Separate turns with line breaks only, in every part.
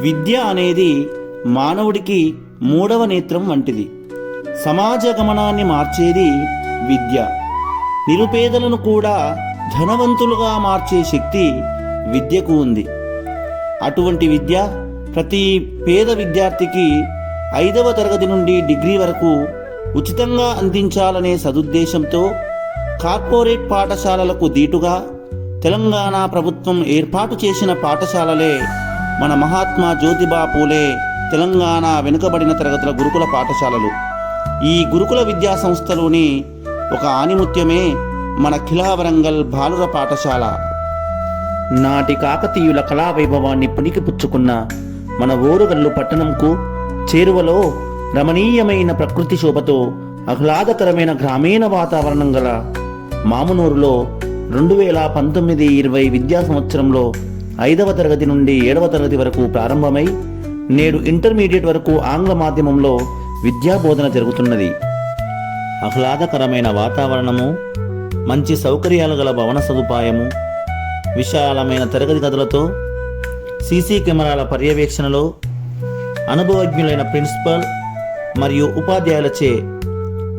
విద్య అనేది మానవుడికి మూడవ నేత్రం వంటిది. సమాజ గమనాన్ని మార్చేది విద్య. నిరుపేదలను కూడా ధనవంతులుగా మార్చే శక్తి విద్యకు ఉంది. అటువంటి విద్య ప్రతి పేద విద్యార్థికి ఐదవ తరగతి నుండి డిగ్రీ వరకు ఉచితంగా అందించాలనే సదుద్దేశంతో కార్పొరేట్ పాఠశాలలకు దీటుగా తెలంగాణ ప్రభుత్వం ఏర్పాటు చేసిన పాఠశాలలే మన మహాత్మా జ్యోతిబా పూలే తెలంగాణ వెనుకబడిన తరగతుల గురుకుల పాఠశాలలు. ఈ గురుకుల విద్యా సంస్థలోని ఒక ఆనిముత్యమే మన ఖిలా వరంగల్ బాలుర పాఠశాల. నాటి కాకతీయుల కళా వైభవాన్ని పుణికిపుచ్చుకున్న మన ఓరుగల్లు పట్టణంకు చేరువలో రమణీయమైన ప్రకృతి శోభతో ఆహ్లాదకరమైన గ్రామీణ వాతావరణం గల మామునూరులో రెండు వేల పంతొమ్మిది ఇరవై విద్యా సంవత్సరంలో ఐదవ తరగతి నుండి ఏడవ తరగతి వరకు ప్రారంభమై నేడు ఇంటర్మీడియట్ వరకు ఆంగ్ల మాధ్యమంలో విద్యా బోధన జరుగుతున్నది. ఆహ్లాదకరమైన వాతావరణము మంచి సౌకర్యాలు గల భవన సదుపాయము విశాలమైన తరగతి గదులతో సీసీ కెమెరాల పర్యవేక్షణలో అనుభవజ్ఞులైన ప్రిన్సిపల్ మరియు ఉపాధ్యాయులచే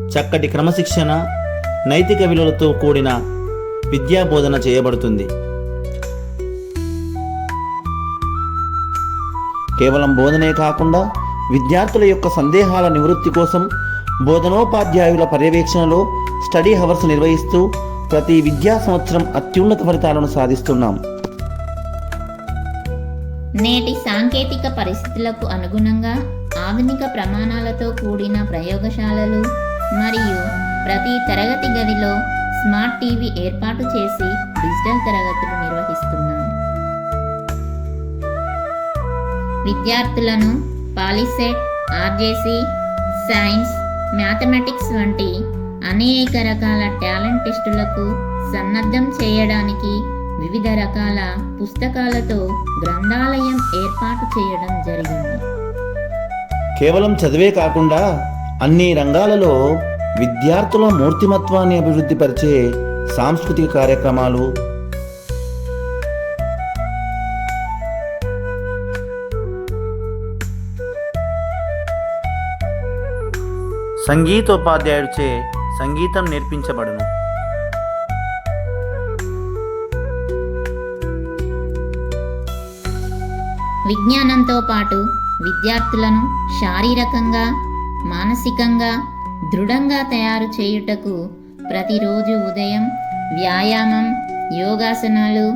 చక్కటి క్రమశిక్షణ నైతిక విలువలతో కూడిన విద్యా బోధన చేయబడుతుంది. కేవలం బోధనే కాకుండా విద్యార్థుల యొక్క సందేహాల నివృత్తి కోసం బోధనోపాధ్యాయుల పర్యవేక్షణలో స్టడీ హవర్స్ నిర్వహిస్తూ ప్రతి విద్యా సంవత్సరం అత్యున్నత ఫలితాలను సాధిస్తున్నాం.
నేటి సాంకేతిక పరిస్థితులకు అనుగుణంగా ఆధునిక ప్రమాణాలతో కూడిన ప్రయోగశాలలు మరియు ప్రతి తరగతి గదిలో స్మార్ట్ టీవీ ఏర్పాటు చేసి డిజిటల్ తరగతులు విద్యార్థులను పాలిసెట్ ఆర్జేసి సైన్స్ మ్యాథమెటిక్స్ వంటి అనేక రకాల టాలెంట్ టెస్టులకు సన్నద్ధం చేయడానికి వివిధ రకాల పుస్తకాలతో గ్రంథాలయం ఏర్పాటు చేయడం జరిగింది.
కేవలం చదివే కాకుండా అన్ని రంగాలలో విద్యార్థుల మూర్తిమత్వాన్ని అభివృద్ధిపరిచే సాంస్కృతిక కార్యక్రమాలు సంగీతోపాధ్యాయుడిచే సంగీతం నేర్పించబడును.
విజ్ఞానంతో పాటు విద్యార్థులను శారీరకంగా మానసికంగా దృఢంగా తయారు చేయుటకు ప్రతిరోజు ఉదయం వ్యాయామం యోగాసనాలు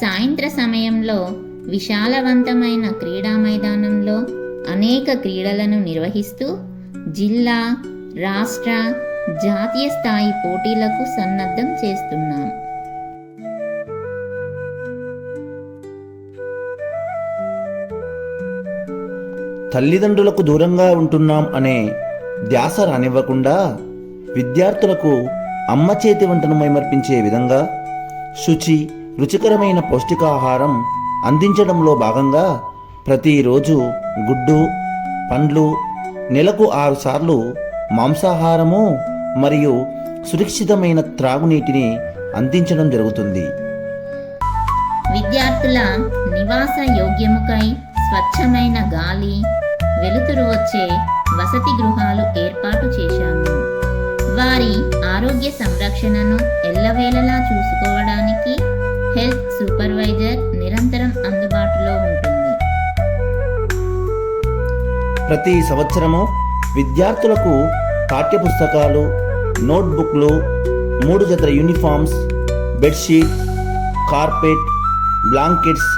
సాయంత్ర సమయంలో విశాలవంతమైన క్రీడా మైదానంలో అనేక క్రీడలను నిర్వహిస్తూ జిల్లా రాష్ట్ర జాతీయ స్థాయి పోటీలకు సన్నద్ధం చేస్తున్నాం.
తల్లిదండ్రులకు దూరంగా ఉంటున్నాం అనే ధ్యాస రానివ్వకుండా విద్యార్థులకు అమ్మ చేతి వంటను మైమర్పించే విధంగా శుచి రుచికరమైన పౌష్టికాహారం అందించడంలో భాగంగా ప్రతిరోజు గుడ్డు పండ్లు నెలకు ఆరుసార్లు మాంసాహారము మరియు సురక్షితమైన త్రాగునీటిని అందించడం జరుగుతుంది.
విద్యార్థుల నివాస యోగ్యముకై స్వచ్ఛమైన గాలి వెలుతురు వచ్చే వసతి గృహాలు ఏర్పాటు చేశాము. వారి ఆరోగ్య సంరక్షణను ఎల్లవేళలా చూసుకోవడానికి హెల్త్ సూపర్వైజర్ నిరంతరం అందుబాటులో ఉంటుంది.
ప్రతి సంవత్సరము విద్యార్థులకు పాఠ్యపుస్తకాలు నోట్బుక్లు మూడు జతల యూనిఫామ్స్ బెడ్షీట్ కార్పెట్ బ్లాంకెట్స్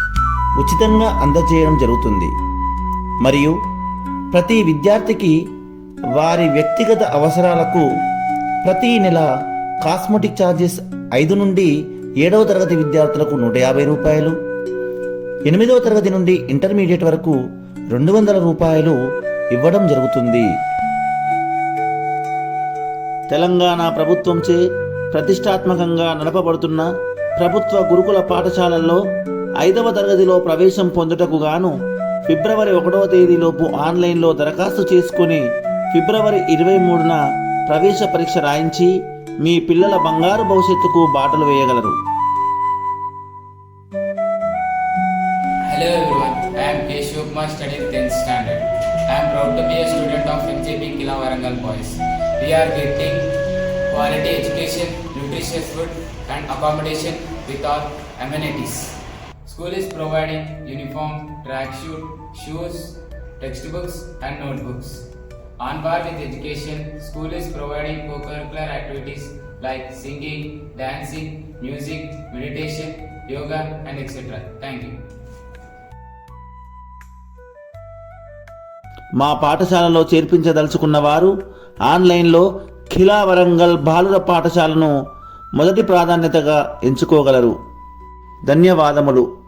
ఉచితంగా అందజేయడం జరుగుతుంది. మరియు ప్రతి విద్యార్థికి వారి వ్యక్తిగత అవసరాలకు ప్రతి నెల కాస్మెటిక్ ఛార్జెస్ ఐదు నుండి ఏడవ తరగతి విద్యార్థులకు నూట యాభై రూపాయలు ఎనిమిదవ తరగతి నుండి ఇంటర్మీడియట్ వరకు రెండు వందల రూపాయలు ఇవ్వడం జరుగుతుంది తెలంగాణ ప్రభుత్వంచే ప్రతిష్టాత్మకంగా నడపబడుతున్న ప్రభుత్వ గురుకుల పాఠశాలల్లో ఐదవ తరగతిలో ప్రవేశం పొందుటకు గాను ఫిబ్రవరి ఒకటవ తేదీలోపు ఆన్లైన్లో దరఖాస్తు చేసుకుని ఫిబ్రవరి ఇరవై మూడున ప్రవేశ పరీక్ష రాయించి మీ పిల్లల బంగారు భవిష్యత్తుకు బాటలు వేయగలరు
hello everyone, I am K. Shivkumar Kumar studying 10th standard. I am proud to be a student of MJP Kila Warangal Boys. We are getting quality education, nutritious food and accommodation with all amenities. School is providing uniform, tracksuit, shoes, textbooks and notebooks. On par with education, school is providing co-curricular activities like singing, dancing, music, meditation, yoga and etc. Thank you.
మా పాఠశాలలో చేర్పించదలుచుకున్న వారు ఆన్లైన్లో ఖిలా వరంగల్ బాలుర పాఠశాలను మొదటి ప్రాధాన్యతగా ఎంచుకోగలరు. ధన్యవాదములు.